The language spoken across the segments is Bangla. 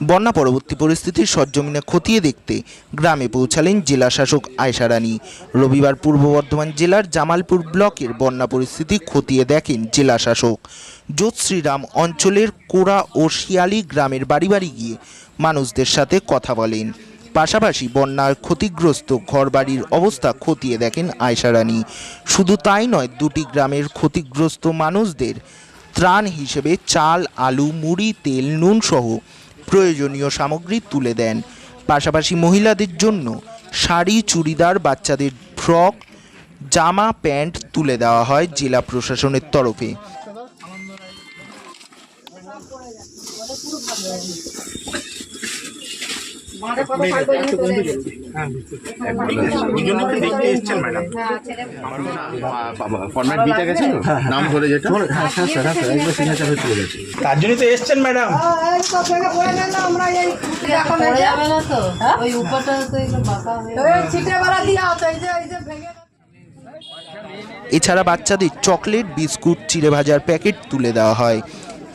বন্যা পরবর্তী পরিস্থিতির সরজমিনে খতিয়ে দেখতে গ্রামে পৌঁছালেন জেলা শাসক আয়সা রানী। রবিবার পূর্ব বর্ধমান জেলার জামালপুর ব্লকের বন্যা পরিস্থিতি খতিয়ে দেখেন জেলা শাসক। শ্রীরাম অঞ্চলের কোড়া ও শিয়ালি গ্রামের বাড়ি বাড়ি গিয়ে মানুষদের সাথে কথা বলেন। পাশাপাশি বন্যার ক্ষতিগ্রস্ত ঘরবাড়ির অবস্থা খতিয়ে দেখেন আয়সা রানী। শুধু তাই নয়, দুটি গ্রামের ক্ষতিগ্রস্ত মানুষদের ত্রাণ হিসেবে চাল, আলু, মুড়ি, তেল, নুন সহ প্রয়োজনীয় সামগ্রী তুলে দেন। পাশাপাশি মহিলাদের জন্য শাড়ি, চুড়িদার, বাচ্চাদের ফ্রক, জামা, প্যান্ট তুলে দেওয়া হয় জেলা প্রশাসনের তরফে। ওই জন্য তো দেখতে এসছেন ম্যাডাম। ফরম্যাট বিটা গেছে তো? নাম ধরে যেটা? হ্যাঁ হ্যাঁ স্যার হ্যাঁ স্যার একবার সিগনেচার হয়ে চলে গেছে তার জন্যই তো এসছেন ম্যাডাম। পড়ে যাবে না তো? ওই উপরটা তো একটু বাঁকা হয়ে এছাড়া বাচ্চাদের চকলেট বিস্কুট চিড়ে ভাজার প্যাকেট তুলে দেওয়া হয়।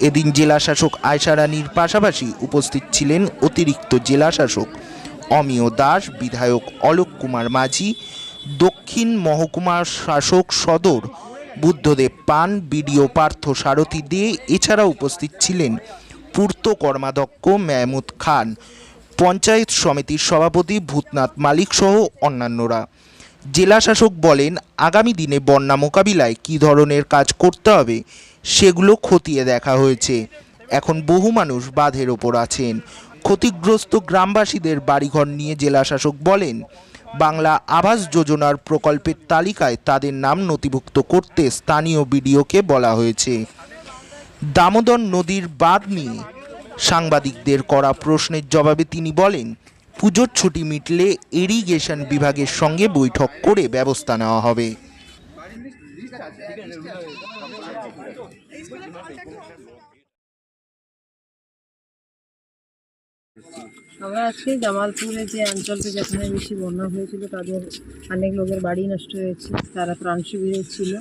এদিন জেলা শাসক আয়সা রানীর পাশাপাশি উপস্থিত ছিলেন অতিরিক্ত জেলা শাসক অমিয় দাস, বিধায়ক অলোক কুমার মাঝি, দক্ষিণ মহকুমার শাসক সদর বুদ্ধদেব পান, বিডিও পার্থ সারথী দে এছাড়া উপস্থিত ছিলেন পূর্ত কর্মাধ্যক্ষ মেহমুদ খান, পঞ্চায়েত সমিতির সভাপতি ভূতনাথ মালিক সহ অন্যান্যরা। জেলা শাসক বলেন, আগামী দিনে বন্যা মোকাবিলায় কী ধরনের কাজ করতে হবে সেগুলো খতিয়ে দেখা হয়েছে। এখন বহু মানুষ বাঁধের ওপর আছেন। ক্ষতিগ্রস্ত গ্রামবাসীদের বাড়িঘর নিয়ে জেলা শাসক বলেন, বাংলা আবাস যোজনার প্রকল্পের তালিকায় তাদের নাম নথিভুক্ত করতে স্থানীয় বিডিওকে বলা হয়েছে। দামোদর নদীর বাঁধ নিয়ে সাংবাদিকদের করা প্রশ্নের জবাবে তিনি বলেন, পুজোর ছুটি মিটলে ইরিগেশন বিভাগের সঙ্গে বৈঠক করে ব্যবস্থা নেওয়া হবে। আমরা আজকে জামালপুরে যে অঞ্চলটা যেখানে বেশি বন্যা হয়েছিল, তাদের অনেক লোকের বাড়ি নষ্ট হয়েছে, তারা ত্রাণ শিবিরে ছিল।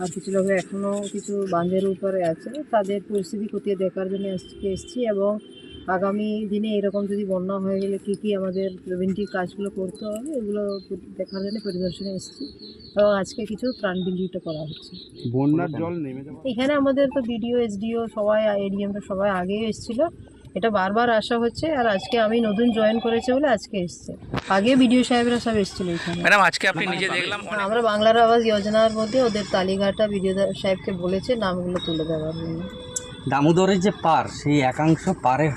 আর কিছু লোকের এখনও কিছু বাঁধের উপরে আছে। তাদের পরিস্থিতি খতিয়ে দেখার জন্য আজকে এসেছি এবং আগামী দিনে এরকম যদি বন্যা হয়ে গেলে কী কী আমাদের প্রিভেন্টিভ কাজগুলো করতে হবে এগুলো দেখার জন্য পরিদর্শনে এসেছি এবং আজকে কিছু ত্রাণ বিলিটা করা হচ্ছে। বন্যার জল নেমে যাবে এখানে আমাদের তো বিডিও এসডিও সবাই এডিএমটা সবাই আগেই এসেছিল। এটা বারবার আসা হচ্ছে আর আজকে আমি নতুন জয়েন করেছে বলে আজকে এসছে। আগে বিডিও সাহেবরা সব এসেছিল এখানে। ম্যাডাম আজকে আপনি নিজে দেখলাম আমরা বাংলার আবাস যোজনার মধ্যে ওদের তালিকাটা বিডিও সাহেবকে বলেছে নামগুলো তুলে দেওয়ার জন্য। দামোদরের যে পার সেই একাংশ পারের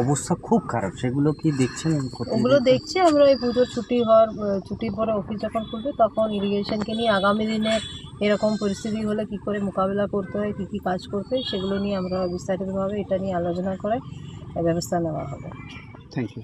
অবস্থা খুব খারাপ। সেগুলো কি দেখছেন ওগুলো দেখছি আমরা এই পুজোর ছুটি হওয়ার ছুটির পরে অফিস যখন খুলবে তখন ইরিগেশনকে নিয়ে আগামী দিনে এরকম পরিস্থিতি হলে কি করে মোকাবিলা করতে হয় কী কী কাজ করতে হয় সেগুলো নিয়ে আমরা বিস্তারিতভাবে এটা নিয়ে আলোচনা করে ব্যবস্থা নেওয়া হবে। Thank you